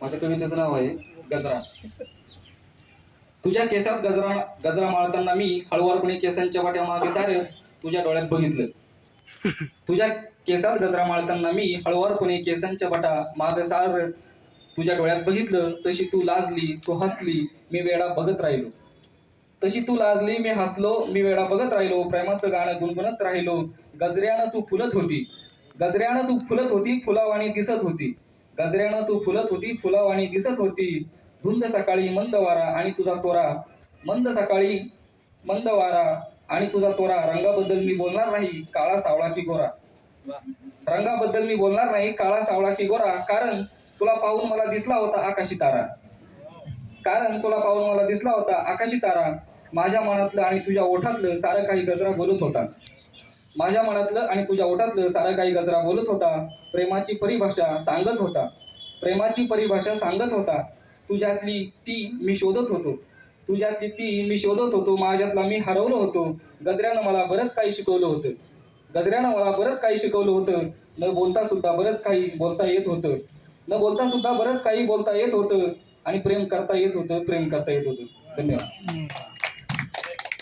माझ्या कवितेचं नाव आहे गजरा. तुझ्या केसात गजरा गजरा माळताना मी हळुवारपणे केसांच्या वाट्या मागे सारे तुझ्या डोळ्यात बघितलं. तुझ्या केसात गजरा माळताना मी हळुवारपणे केसांच्या वाटा माग सार तुझ्या डोळ्यात बघितलं. तशी तू लाजली तू हसली मी वेळा बघत राहिलो. तशी तू लाजली मी हसलो मी वेळा बघत राहिलो. प्रेमाचं गाणं गुणगुणत राहिलो. गजऱ्यानं तू फुलत होती. गजऱ्यानं तू फुलत होती फुलावाणी दिसत होती. गजऱ्यानं तू फुलत होती फुलावाणी दिसत होती. धुंद सकाळी मंद वारा आणि तुझा तोरा. मंद सकाळी मंद वारा आणि तुझा तोरा. रंगाबद्दल मी बोलणार नाही काळा सावळा की गोरा. रंगाबद्दल मी बोलणार नाही काळा सावळा की गोरा. कारण तुला पाहून मला दिसला होता आकाशी तारा. कारण तुला पाहून मला दिसला होता आकाशी तारा. माझ्या मनातलं आणि तुझ्या ओठातलं सारं काही गजरा बोलत होता. माझ्या मनातलं आणि तुझ्या ओठातलं सारा काही गजरा बोलत होता. प्रेमाची परिभाषा सांगत होता. प्रेमाची परिभाषा सांगत होता. तुझ्यातली ती मी शोधत होतो. तुझ्यातली ती मी शोधत होतो. माझ्यातला मी हरवलो होतो. गजऱ्यानं मला बरंच काही शिकवलं होतं. गजऱ्यानं मला बरंच काही शिकवलं होतं. न बोलता सुद्धा बरंच काही बोलता येत होतं. न बोलता सुद्धा बरंच काही बोलता येत होतं. आणि प्रेम करता येत होतं. प्रेम करता येत होतं. धन्यवाद.